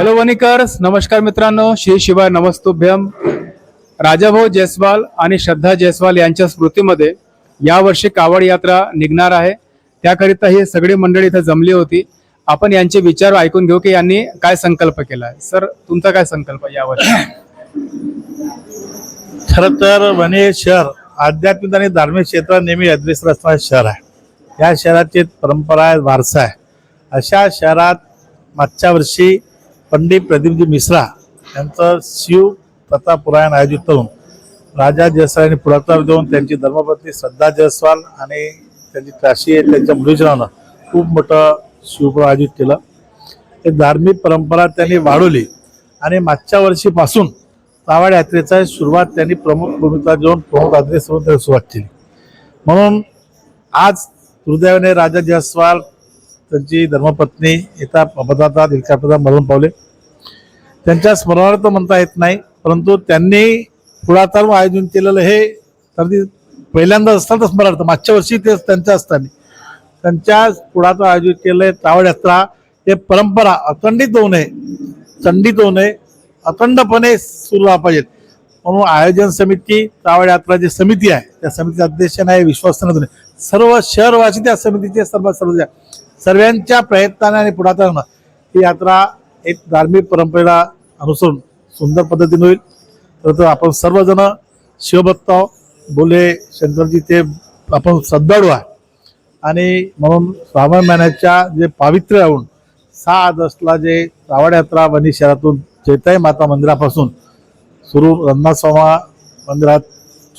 Hello वनिकर्स नमस्कार मित्रांनो श्री शिवाय नमस्तुभ्यम राजाभाऊ जयस्वाल आणि श्रद्धा जयस्वाल यांच्या स्मृतीमध्ये यावर्षी कावड यात्रा निघणार आहे. त्याकरिता ही सगळी मंडळी इथं जमली होती. आपण यांचे विचार ऐकून घेऊ की यांनी काय संकल्प केला आहे. सर तुमचा काय संकल्प आहे यावर्षी खर तर वणी शहर आध्यात्मिक आणि धार्मिक क्षेत्रात नेहमी अग्रेसर असणारे शहर आहे. या शहराची परंपरा आहे वारसा आहे. अशा शहरात मागच्या वर्षी पंडित प्रदीपजी मिश्रा यांचं शिव कथा पुरायण आयोजित करून राजा जयस्वाल यांनी पुरस्कार देऊन त्यांची धर्मपत्नी श्रद्धा जयस्वाल आणि त्यांची काशी आहे त्यांच्या मुलीच्या नावानं खूप मोठं शिवपुराण आयोजित केलं. एक धार्मिक परंपरा त्यांनी वाढवली आणि मागच्या वर्षीपासून कावड यात्रेचा सुरुवात त्यांनी प्रमुख भूमिका घेऊन प्रमुख यात्रेसोबत त्यांनी सुरुवात केली. म्हणून आज दुर्दैवाने राजा जयस्वाल त्यांची धर्मपत्नी येता अपघातात हेलिकॉप्टरला मरण पावले. त्यांच्या स्मरणार्थ म्हणता येत नाही परंतु त्यांनी पुढाकार आयोजन केलेलं हे अगदी पहिल्यांदा असताना स्मरणार्थ. मागच्या वर्षी ते त्यांच्या असताना. त्यांच्या पुढाकार आयोजित केलंय कावड यात्रा हे परंपरा अखंडित होऊ नये खंडित होऊ नये अखंडपणे सुरू राहा पाहिजेत म्हणून आयोजन समिती कावड यात्रा जी समिती आहे त्या समितीचे अध्यक्ष नाही विश्वास सर्व शहरवासी त्या समितीचे सर्व सर्व सर्वांच्या प्रयत्नाने आणि पुढाकारानं ही यात्रा एक धार्मिक परंपरेला अनुसरून सुंदर पद्धतीने होईल. तर आपण सर्वजण शिवभक्त बोले शंकरजी ते आपण श्रद्धाळू आहे. आणि म्हणून श्रावण महिन्याच्या जे पावित्र्य राहून सहा ऑगस्टला जे कावड यात्रा वणी शहरातून चैताई माता मंदिरापासून सुरू रंगनाथस्वामा मंदिरात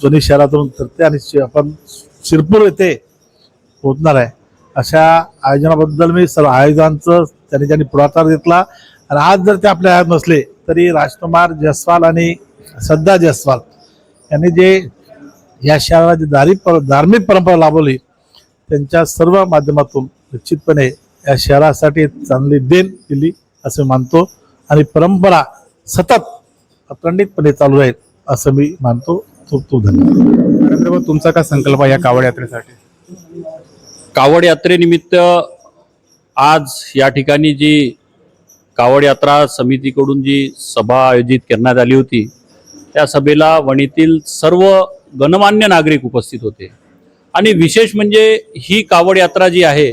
वणी शहरातून करते आणि शि- आपण शिरपूर येथे पोहोचणार आहे. अशा आयोजनाबद्दल मी सर्व आयोजनांचं त्यांनी त्यांनी पुढाकार घेतला आणि आज जर ते आपल्या आयात नसले तरी राजकुमार जयस्वाल आणि श्रद्धा जयस्वाल यांनी जे या शहराला जी पर- धार्मिक परंपरा लाभवली त्यांच्या सर्व माध्यमातून निश्चितपणे या शहरासाठी चांगली देण दिली असं मानतो. आणि परंपरा सतत अखंडितपणे चालू राहील असं मी मानतो. खूप खूप धन्यवाद. नरेंद्र भाऊ तुमचा काय संकल्प आहे या कावड यात्रेसाठी? कावड यात्रेनिमित्त आज या ठिकाणी जी कावड यात्रा समितीकडून जी सभा आयोजित करण्यात आली होती त्या सभेला वणीतील सर्व गणमान्य नागरिक उपस्थित होते. आणि विशेष म्हणजे ही कावड यात्रा जी आहे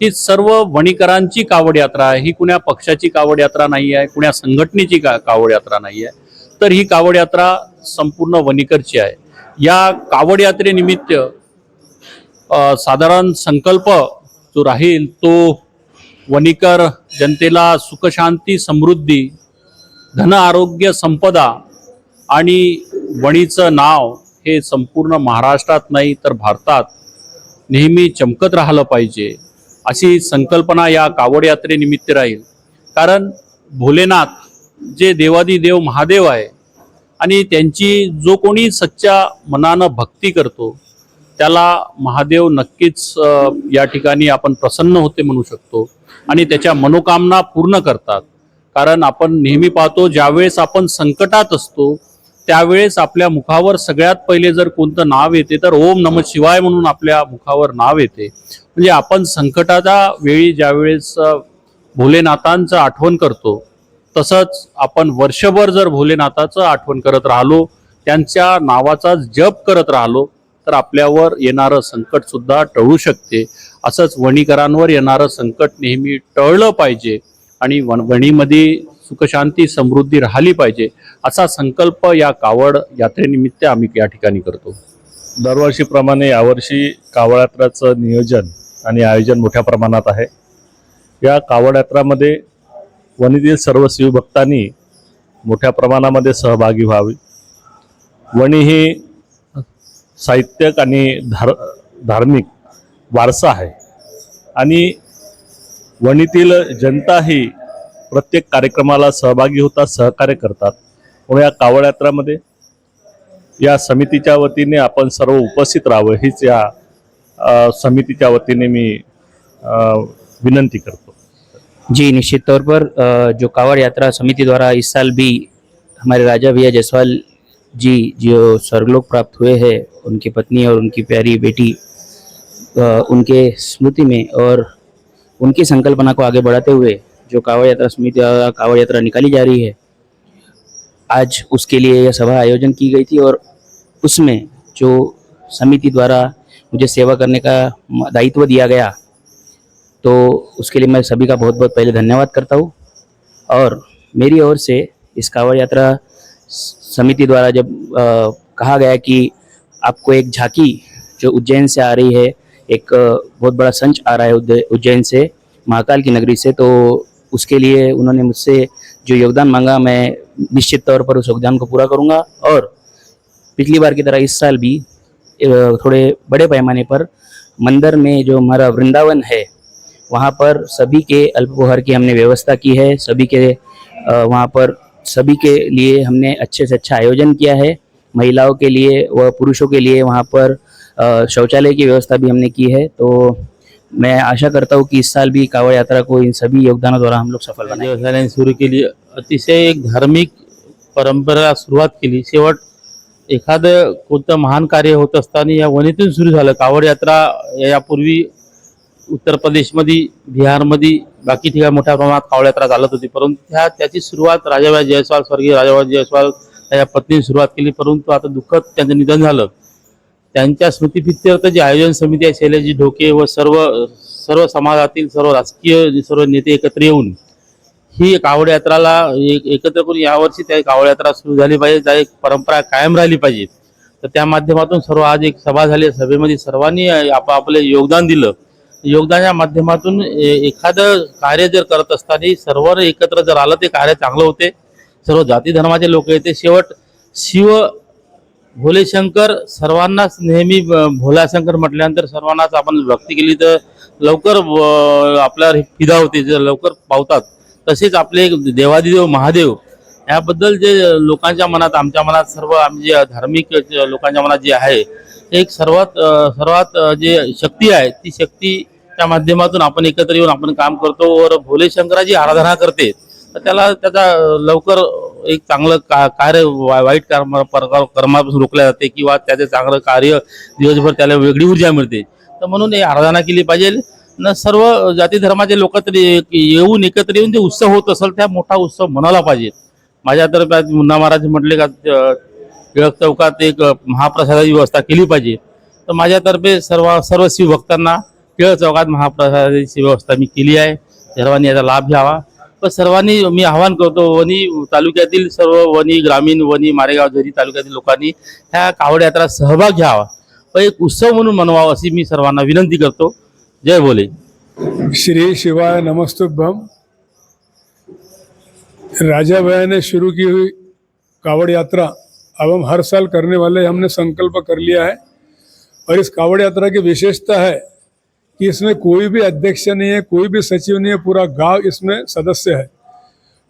ही सर्व वणीकरांची कावड यात्रा आहे ही कुण्या पक्षाची कावड यात्रा नाही आहे कुण्या संघटनेची का कावड यात्रा नाही आहे तर ही कावड यात्रा संपूर्ण वणीकरची आहे. या कावड यात्रेनिमित्त साधारण संकल्प जो राहील तो वणिकर जनतेला सुखशांती समृद्धी धन आरोग्य संपदा आणि वणीचं नाव हे संपूर्ण महाराष्ट्रात नाही तर भारतात नेहमी चमकत राहिलं पाहिजे अशी संकल्पना या कावड यात्रेनिमित्त राहील. कारण भोलेनाथ जे देवादिदेव महादेव आहे आणि त्यांची जो कोणी सच्च्या मनानं भक्ती करतो त्याला महादेव नक्कीच या ठिकाणी आपण प्रसन्न होते म्हणू शकतो. आणि त्याच्या मनोकामना पूर्ण करतात. कारण आपण नेहमी पाहतो ज्यावेळेस आपण संकटात असतो त्यावेळेस आपल्या मुखावर सगळ्यात पहिले जर कोणतं नाव येते तर ओम नम शिवाय म्हणून आपल्या मुखावर नाव येते. म्हणजे आपण संकटाच्या वेळी ज्यावेळेस भोलेनाथांचं आठवण करतो तसंच आपण वर्षभर जर भोलेनाथाचं आठवण करत राहिलो त्यांच्या नावाचा जप करत राहिलो तर आपल्यावर येणारं संकट सुद्धा टळू शकते. असंच वणीकरांवर येणारं संकट नेहमी टळलं पाहिजे आणि वन वणीमध्ये सुखशांती समृद्धी राहिली पाहिजे असा संकल्प या कावड यात्रेनिमित्त आम्ही या ठिकाणी करतो. दरवर्षीप्रमाणे यावर्षी कावड यात्राचं नियोजन आणि आयोजन मोठ्या प्रमाणात आहे. या कावड यात्रामध्ये वणीतील सर्व शिवभक्तांनी मोठ्या प्रमाणामध्ये सहभागी व्हावी. वणी ही साहित्यक आणि धार धार्मिक वारसा आहे. आणि वणीतील जनता ही प्रत्येक कार्यक्रमाला सहभागी होतात सहकार्य करतात. म्हणून या कावड यात्रामध्ये या समितीच्या वतीने आपण सर्व उपस्थित राहावं हीच या समितीच्या वतीने मी विनंती करतो. जी निश्चित तौर पर जो कावड़ यात्रा समिति द्वारा इस साल भी हमारे राजा भैया जायसवाल जी, जो स्वर्गलोक प्राप्त हुए हैं, उनकी पत्नी और उनकी प्यारी बेटी उनके स्मृति में और उनकी संकल्पना को आगे बढ़ाते हुए जो कावड़ यात्रा समिति द्वारा कावड़ यात्रा निकाली जा रही है, आज उसके लिए यह सभा आयोजन की गई थी और उसमें जो समिति द्वारा मुझे सेवा करने का दायित्व दिया गया तो उसके लिए मैं सभी का बहुत बहुत पहले धन्यवाद करता हूँ और मेरी ओर से इस कांवड़ यात्रा समिति द्वारा जब अ, कहा गया कि आपको एक झांकी जो उज्जैन से आ रही है एक बहुत बड़ा संच आ रहा है उज्जैन से महाकाल की नगरी से तो उसके लिए उन्होंने मुझसे जो योगदान मांगा मैं निश्चित तौर पर उस योगदान को पूरा करूँगा और पिछली बार की तरह इस साल भी थोड़े बड़े पैमाने पर मंदिर में जो हमारा वृंदावन है वहाँ पर सभी के अल्पोहार की हमने व्यवस्था की है सभी के वहाँ पर सभी के लिए हमने अच्छे से अच्छा आयोजन किया है। महिलाओं के लिए व पुरुषों के लिए वहाँ पर शौचालय की व्यवस्था भी हमने की है। तो मैं आशा करता हूँ कि इस साल भी कावड़ यात्रा को इन सभी योगदानों द्वारा हम लोग सफल बनाएँगे। व्यवसायाने के लिए अतिशय एक धार्मिक परंपरा सुरुवात केली शेवट एखादं कोणतं महान कार्य होत या वनीतून सुरू कावड यात्रा यापूर्वी उत्तर प्रदेशमध्ये बिहारमध्ये बाकी ठिकाणी मोठ्या प्रमाणात कावळयात्रा चालत होती. परंतु ह्या त्याची सुरुवात राजाबाई जयस्वाल स्वर्गीय राजाबाई जयस्वाल या पत्नीने सुरुवात केली. परंतु आता दुःखद त्यांचं निधन झालं. त्यांच्या स्मृतीप्रित्यर्थ जी आयोजन समिती आहे शैलजी ढोके व सर्व सर्व समाजातील सर्व राजकीय सर्व नेते एकत्र येऊन ही कावड यात्राला एक एकत्र करून यावर्षी त्या कावड यात्रा सुरू झाली पाहिजे. त्या एक परंपरा कायम राहिली पाहिजे. तर त्या माध्यमातून सर्व आज एक सभा झाली. सभेमध्ये सर्वांनी आपापले योगदान दिलं. योगदानाच्या माध्यमातून ए- एखादं कार्य जर करत असताना सर्व एकत्र जर आलं ते कार्य चांगलं होते. सर्व जाती धर्माचे लोक येते. शेवट शिव भोलेशंकर सर्वांनाच नेहमी भोलाशंकर म्हटल्यानंतर सर्वांनाच आपण भक्ती केली तर लवकर व- आपल्यावर फिदा होते जे लवकर पावतात. तसेच आपले देवादिदेव महादेव याबद्दल जे लोकांच्या मनात आमच्या मनात सर्व आम्ही जे धार्मिक जे लोकांच्या मनात जे आहे एक सर्वात सर्वात जे शक्ती आहे ती शक्तीच्या माध्यमातून आपण एकत्र येऊन आपण काम करतो वर भोलेशंकराची आराधना करते. तर त्याला त्याचा लवकर एक चांगलं का कार्य वाईट कर्म प्रकार कर्मापासून रोखल्या जाते किंवा त्याचे चांगलं कार्य दिवसभर त्याला वेगळी ऊर्जा मिळते. तर म्हणून हे आराधना केली पाहिजे. न सर्व जाती धर्माचे लोक तरी येऊन एकत्र येऊन जे उत्सव होत असेल त्या मोठा उत्सव म्हणायला पाहिजे. माझ्यातर्फे आज मुन्ना महाराज म्हटले का टिळक चौकात एक महाप्रसादाची व्यवस्था केली पाहिजे. तर माझ्यातर्फे सर्व सर्व शिवभक्तांना टिळक चौकात महाप्रसादाची व्यवस्था मी केली आहे. सर्वांनी याचा लाभ घ्यावा. पण सर्वांनी मी आवाहन करतो वणी तालुक्यातील सर्व वणी ग्रामीण वणी मारेगाव झरी तालुक्यातील लोकांनी ह्या कावड यात्रा सहभाग घ्यावा. व एक उत्सव म्हणून मनवावा अशी मी सर्वांना विनंती करतो. जय बोले श्री शिवाय नमस्तुभम राजा सुरू केली शुरू की हुई कावड़ यात्रा अब हम हर साल करने वाले हमने संकल्प कर लिया है। और इस कावड़ यात्रा की विशेषता है कि इसमें कोई भी अध्यक्ष नहीं है, कोई भी सचिव नहीं है, पूरा गाँव इसमें सदस्य है।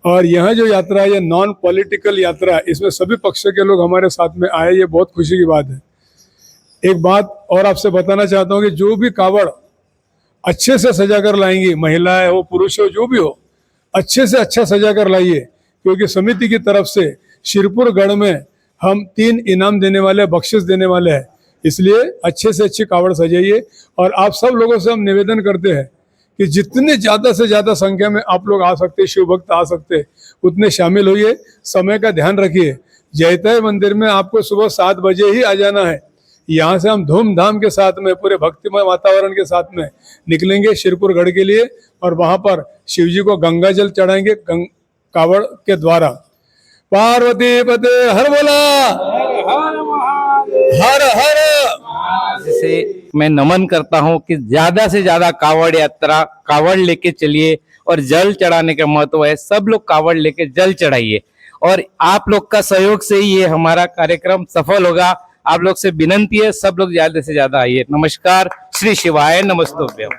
और यह जो यात्रा है, ये नॉन पॉलिटिकल यात्रा है, इसमें सभी पक्ष के लोग हमारे साथ में आए, ये बहुत खुशी की बात है। एक बात और आपसे बताना चाहता हूँ कि जो भी कावड़ अच्छे से सजा कर लाएँगी महिलाएँ हो पुरुष हो, जो भी हो, अच्छे से अच्छा सजा कर लाइए, क्योंकि समिति की तरफ़ से शिरपुर गढ़ में हम तीन इनाम देने वाले बख्शिश देने वाले हैं। इसलिए अच्छे से अच्छी कावड़ सजाइए और आप सब लोगों से हम निवेदन करते हैं कि जितने ज़्यादा से ज़्यादा संख्या में आप लोग आ सकते शिव भक्त आ सकते उतने शामिल होइए। समय का ध्यान रखिए। जयतय मंदिर में आपको सुबह सात बजे ही आ जाना है। यहाँ से हम धूमधाम के साथ में पूरे भक्तिमय वातावरण के साथ में निकलेंगे शिरपुर गढ़ के लिए और वहाँ पर शिव जी को गंगा जल चढ़ाएँगे गंग, कावड़ के द्वारा। पार्वती पते हर बोला। हर हर। जिसे मैं नमन करता हूँ कि ज़्यादा से ज़्यादा कावड़ यात्रा कावड़ लेके चलिए और जल चढ़ाने का महत्व है। सब लोग कावड़ लेके जल चढ़ाइए। और आप लोग का सहयोग से ही ये हमारा कार्यक्रम सफल होगा। आप लोग से विनंती है सब लोग ज़्यादा से ज़्यादा आइए। नमस्कार श्री शिवाय नमस्तोभ्यम।